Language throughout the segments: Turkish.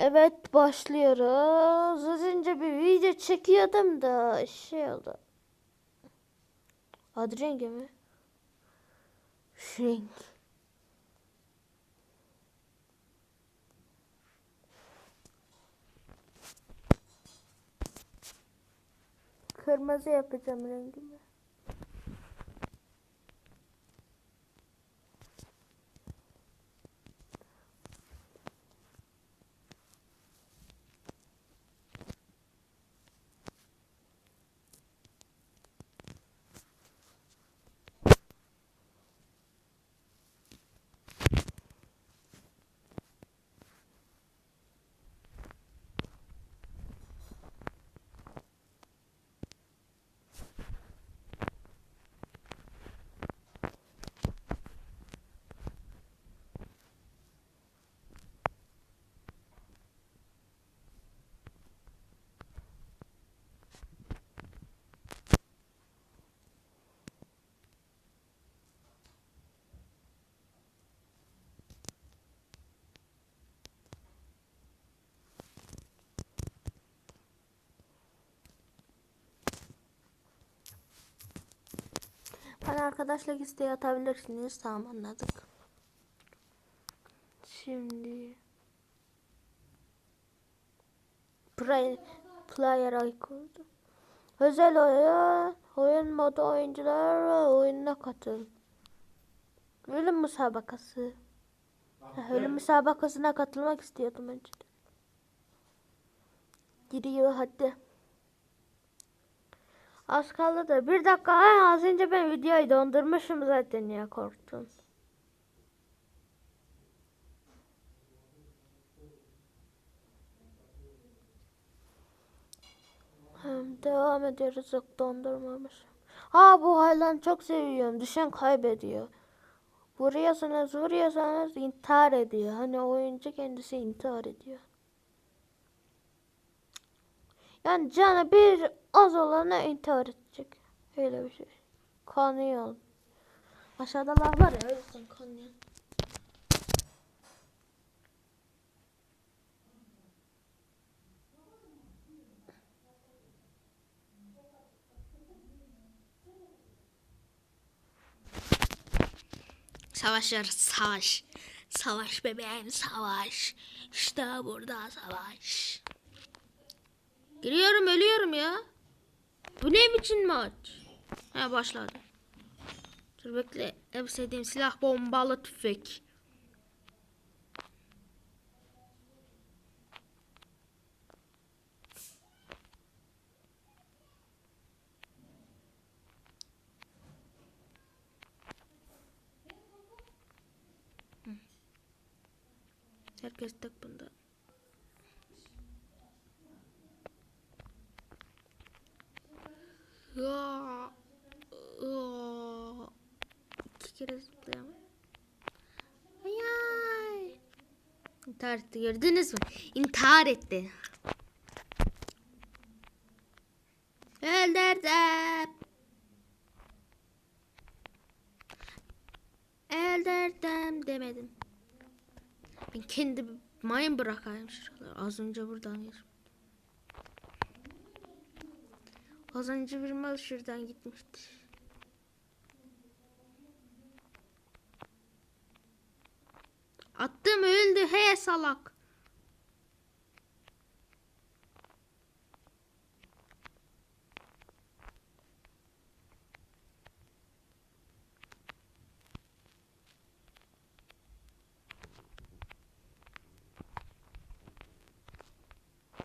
Evet başlıyoruz. Az önce bir video çekiyordum da şey oldu. Adı rengi mi? Renk. Kırmızı yapacağım rengimi. Arkadaşlık isteği atabilirsiniz. Tamam anladık. Şimdi Play, player icon. Özel oyun, oyun modu oyuncular oyununa katıl. Ölüm müsabakası. Ha, Ölüm müsabakasına katılmak istiyordum önceden. Giriyor hadi. Az kaldı da bir dakika ha, az önce ben videoyu dondurmuşum zaten ya korktum. Hem devam ediyoruz yok dondurmamış. Ha bu haylan çok seviyorum. Düşen kaybediyor. Vuruyorsanız vuruyorsanız intihar ediyor. Hani oyuncu kendisi intihar ediyor. Yani canı bir az olana intihar edecek. Öyle bir şey. Kanıyor. Aşağıda lav var ya o yüzden. Savaşlar savaş. Savaş bebeğim savaş. İşte burada savaş. Giriyorum ölüyorum ya. Bu ne biçim maç? Ha başladı. Dur bekle. En sevdiğim silah bombalı tüfek. Herkes tek bunda. İntihar etti gördünüz mü? İntihar etti. Öldürdüm. Öldürdüm demedim. Ben kendi mayın bırakayım şuraları. Az önce buradan geçtim. Az önce bir mal şuradan gitmişti. Öldü he salak.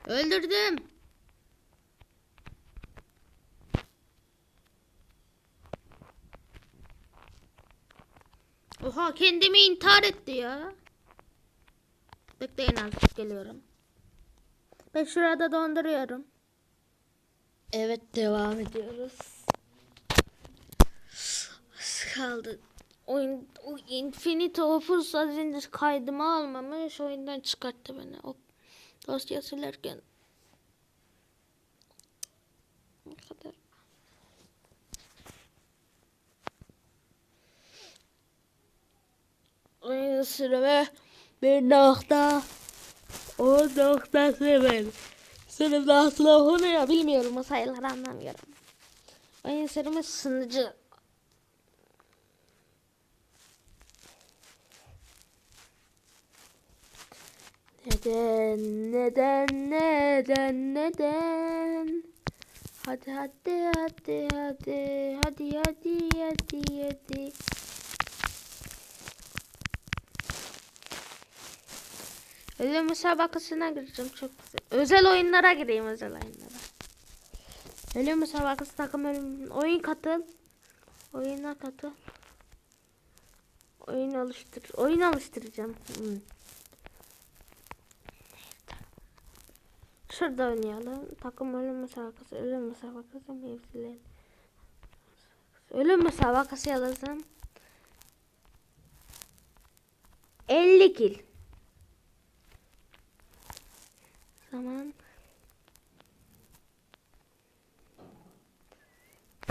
Öldürdüm. Oha kendimi intihar etti ya. Bekleyin artık geliyorum. Ben şurada donduruyorum. Evet devam ediyoruz. Az kaldı. Oyun o Infinite Opus az önce kaydımı almamış. Oyundan çıkarttı beni. O dosya silerken. Ne kadar. Oyun süreme bir nokta 10.0 Sınıfta asla oluyor bilmiyorum o sayıları anlamıyorum. Oyun serimiz sınıcı. Neden, neden, neden, neden? Hadi hadi hadi hadi hadi hadi hadi hadi. Ölüm müsabakasına gireceğim çok güzel. Özel oyunlara gireyim özel oyunlara. Ölüm müsabakası takım ölüm. Oyun katıl. Oyuna katıl. Oyun alıştır. Oyun alıştıracağım. Hmm. Şurada oynayalım. Takım ölüm müsabakası. Ölüm müsabakası mevzileri. Ölüm müsabakası yazalım. 50 kil. Zaman.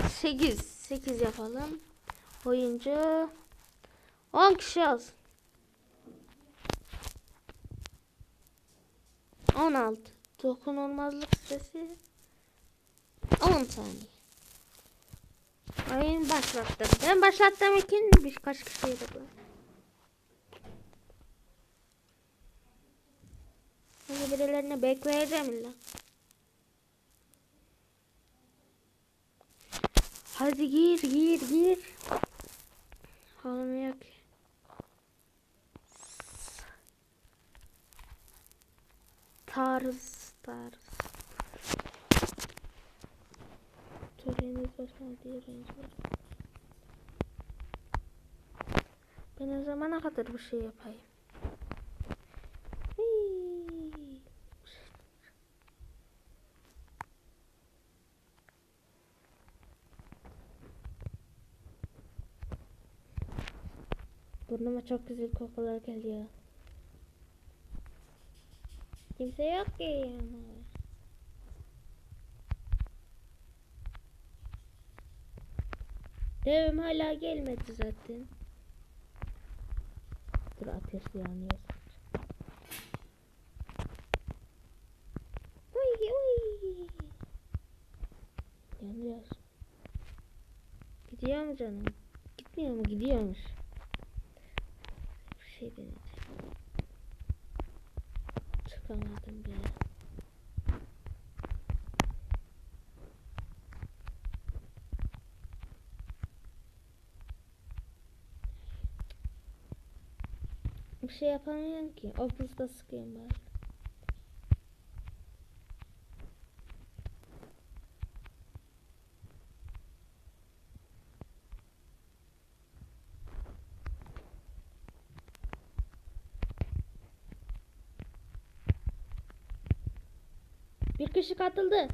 8. 8 yapalım. Oyuncu 10 kişi az. 16. Dokunulmazlık süresi 10 saniye. Oyun başlattım. Ben başlattığım için birkaç kişiye de bu. Hani birilerini bekleyeceğim illa. Hadi gir gir gir. Olmuyor ki. Tarz tarz. Töreniz başına diye renk var. Ben o zamana kadar bu şey yapayım. Burnuma çok güzel kokular geliyor. Kimse yok ki yani. Devim hala gelmedi zaten. Dur ateş yanıyor. Yanıyor. Gidiyor mu canım? Gitmiyor mu? Gidiyormuş. Şey deneyeceğim. Çıkamadım bir. Bir şey yapamıyorum ki. O buzda sıkayım bari. Bir kişi katıldı.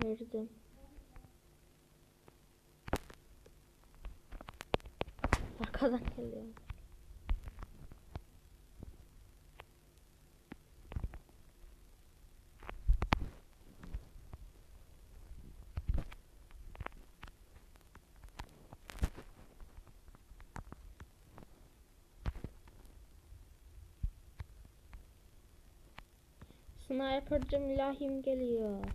Gördüm. Arkadan geliyor. Sniper'cım ilahim geliyor.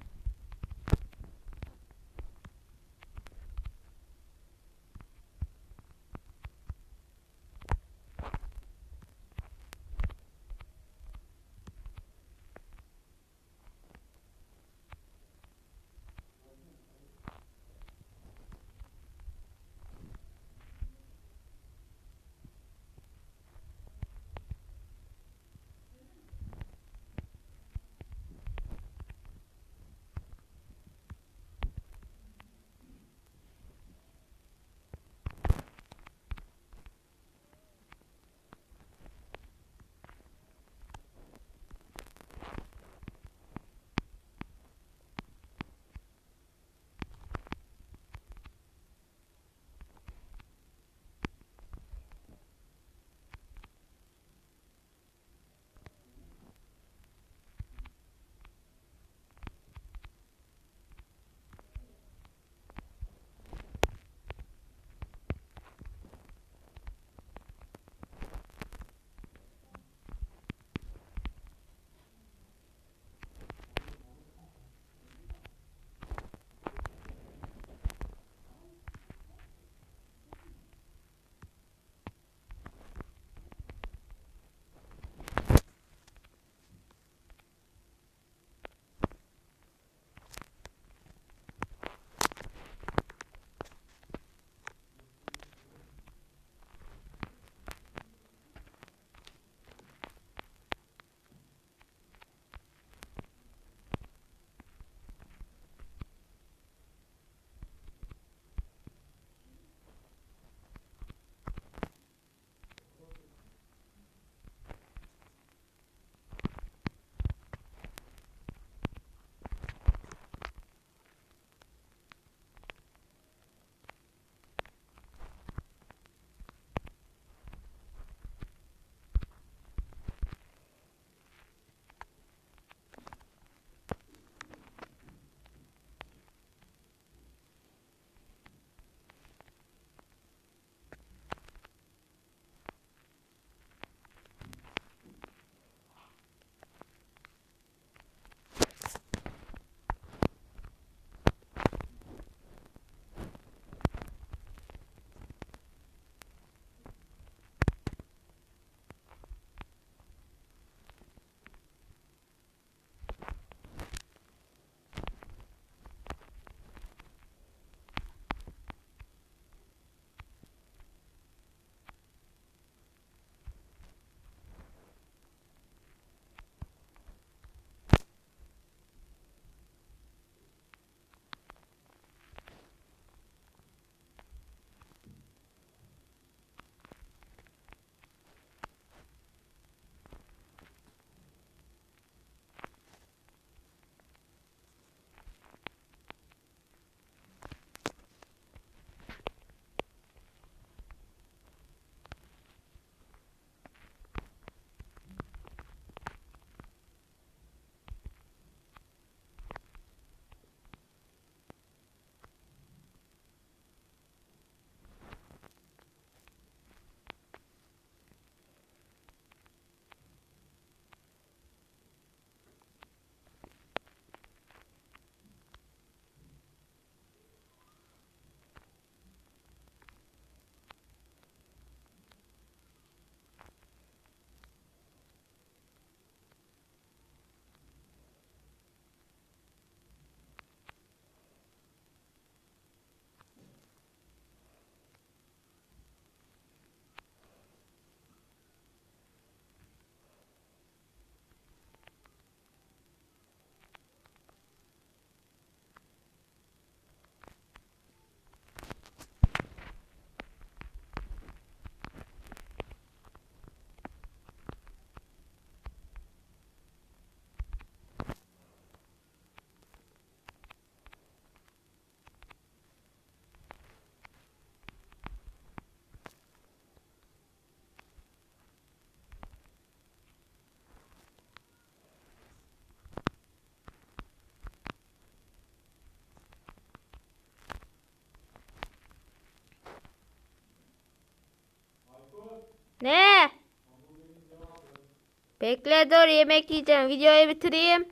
Bekle dur yemek yiyeceğim. Videoyu bitireyim.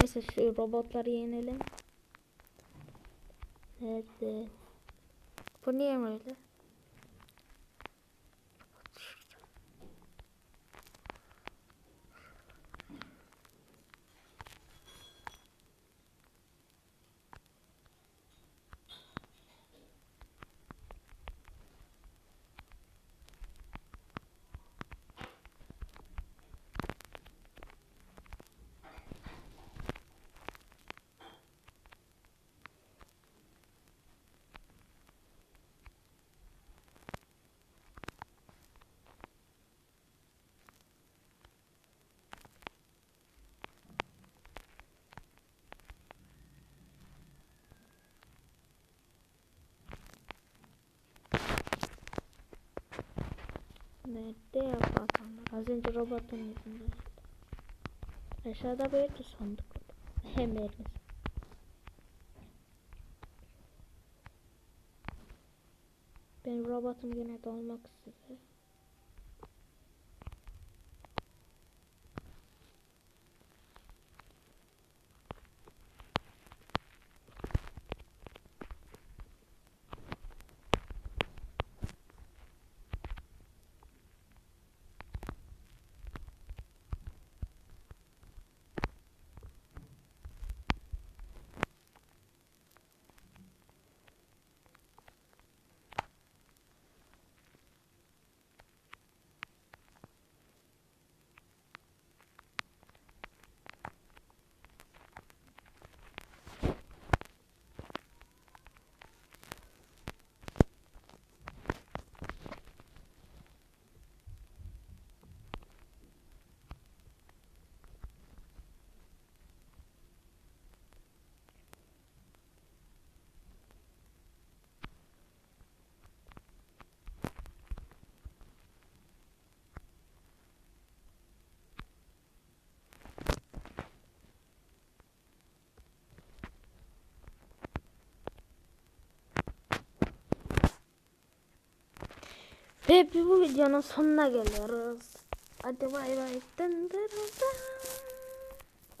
Neyse şu robotları yenelim. Nerede? Bu niye böyle? Nerede ya bu adamlar? Az önce robotun yüzünden. Aşağıda böyle sandık. Hem elimiz. Ben robotum yine de olmak üzere. Ve bu videonun sonuna geliyoruz. Hadi bay bay. Dın dın dın.